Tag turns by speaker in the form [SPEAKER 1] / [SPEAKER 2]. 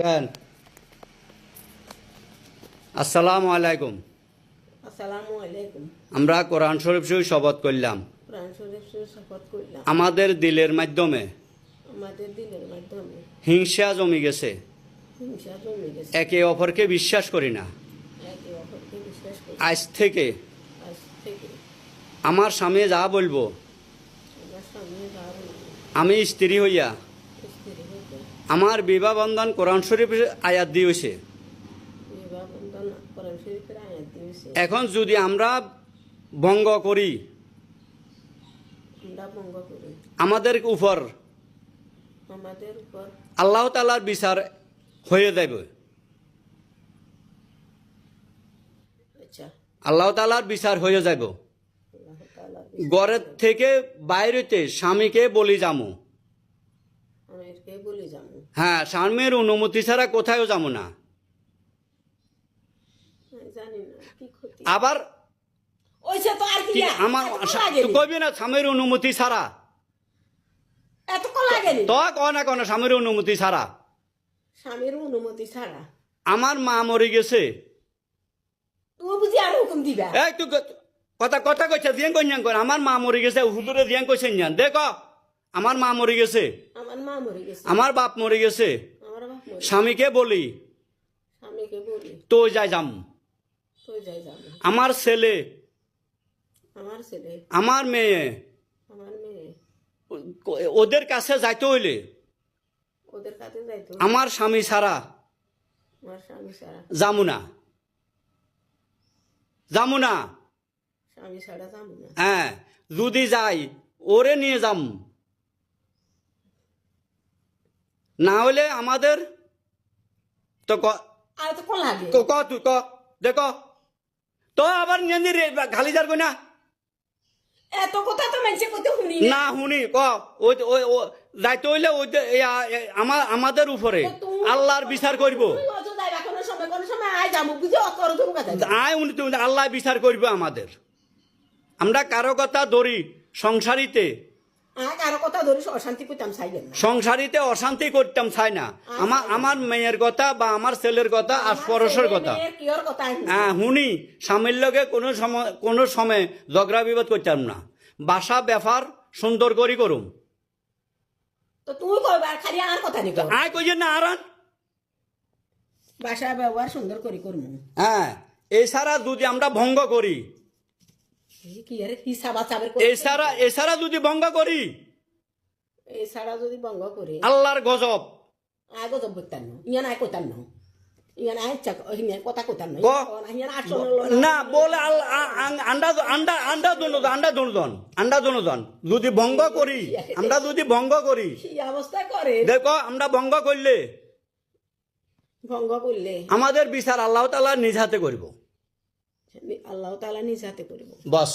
[SPEAKER 1] কেন আসসালামু আলাইকুম
[SPEAKER 2] আসসালামু আলাইকুম
[SPEAKER 1] আমরা কোরআন শরীফ সহ শপথ করলাম।
[SPEAKER 2] শরীফ শপথ করলাম।
[SPEAKER 1] আমাদের দিলের মাধ্যমে।
[SPEAKER 2] আমাদের দিলের মাধ্যমে।
[SPEAKER 1] হিংসা জমি গেছে।
[SPEAKER 2] হিংসা জমে গেছে।
[SPEAKER 1] একে অপরকে বিশ্বাস করি না।
[SPEAKER 2] একে অপরকে বিশ্বাস করি
[SPEAKER 1] আজ থেকে
[SPEAKER 2] আজ থেকে
[SPEAKER 1] আমার স্বামী যা বলব
[SPEAKER 2] আমার
[SPEAKER 1] আমি স্ত্রী হইয়া আমার বিবাহ বন্ধন কোরআন শরীফের আয়াত দিয়েছে। এখন যদি আমরা ভঙ্গ করি, আমাদের উপর, আল্লাহ তালার বিচার হয়ে যাবে আল্লাহ তালার বিচার হয়ে যাব ঘরের থেকে বাইরেতে স্বামীকে বলি যামু। হ্যাঁ স্বামীর অনুমতি ছাড়া কোথাও যাব না। আবার আমার কবি না? স্বামীর অনুমতি ছাড়া? তো কয় না স্বামীর অনুমতি ছাড়া।
[SPEAKER 2] স্বামীর অনুমতি ছাড়া?
[SPEAKER 1] আমার মা মরে গেছে। কথা কথা কইছে দিয়াং কইয়াং কর আমার মা মরে গেছে হুদুরে দিয়াং কইছে জান দেখ আমার মা মরে গেছে।
[SPEAKER 2] আমার মা মরে গেছে।
[SPEAKER 1] আমার বাপ মরে গেছে।
[SPEAKER 2] আমার বাপ মরে
[SPEAKER 1] স্বামীকে বলি
[SPEAKER 2] স্বামীকে বলি
[SPEAKER 1] তো যাই যাম।
[SPEAKER 2] তো যাই যাব
[SPEAKER 1] আমার ছেলে
[SPEAKER 2] আমার ছেলে
[SPEAKER 1] আমার মেয়ে
[SPEAKER 2] আমার মেয়ে
[SPEAKER 1] ওদের কাছে যাইতে হইলে
[SPEAKER 2] ওদের কাছে যাইতো
[SPEAKER 1] আমার স্বামী ছাড়া
[SPEAKER 2] আমার স্বামী ছাড়া
[SPEAKER 1] যামু না। যামু না।
[SPEAKER 2] স্বামী ছাড়া যাব না।
[SPEAKER 1] হ্যাঁ যদি যাই ওরে নিয়ে যাম। না হলে আমাদের তো ক- ক তুই ক দেখ। তো আবার নিয়ে রে খালি যার না?
[SPEAKER 2] এত কথা তো মানুষের কথা শুনি না।
[SPEAKER 1] শুনি ক। ওই ওই যাইতে হইলে ওই আমার আমাদের উপরে। আল্লাহর বিচার করব।
[SPEAKER 2] যাব
[SPEAKER 1] আয় উনি তুমি আল্লাহ বিচার করবে আমাদের। আমরা কারও কথা ধরি সংসারিতে। সংসারিতে অশান্তি করতাম চাই না। আমার আমার মেয়ের কথা বা আমার ছেলের কথা আর পরশের কথা। হ্যাঁ শুনি স্বামীর লগে কোনো সময় কোনো সময় ঝগড়া বিবাদ করতাম না। বাসা ব্যাপার সুন্দর করি করুম। আয় না আরান
[SPEAKER 2] বাসা ব্যবহার সুন্দর করে করমু
[SPEAKER 1] হ্যাঁ এছাড়া যদি আমরা ভঙ্গ করি
[SPEAKER 2] এই কি আরে হিসাব আচাবের
[SPEAKER 1] এছাড়া এছাড়া যদি ভঙ্গ করি?
[SPEAKER 2] এই যদি বঙ্গ করে?
[SPEAKER 1] আল্লাহর গজব।
[SPEAKER 2] আয় করতাম না করতাম না না
[SPEAKER 1] বলে যদি ভঙ্গ করি আমরা যদি ভঙ্গ করি।
[SPEAKER 2] কি অবস্থা করে?
[SPEAKER 1] দেখো আমরা ভঙ্গ করলে
[SPEAKER 2] ভঙ্গ করলে?
[SPEAKER 1] আমাদের বিচার আল্লাহ তালা নিজ হাতে করব।
[SPEAKER 2] আল্লাহ তালা নিজ হাতে করব।
[SPEAKER 1] বস।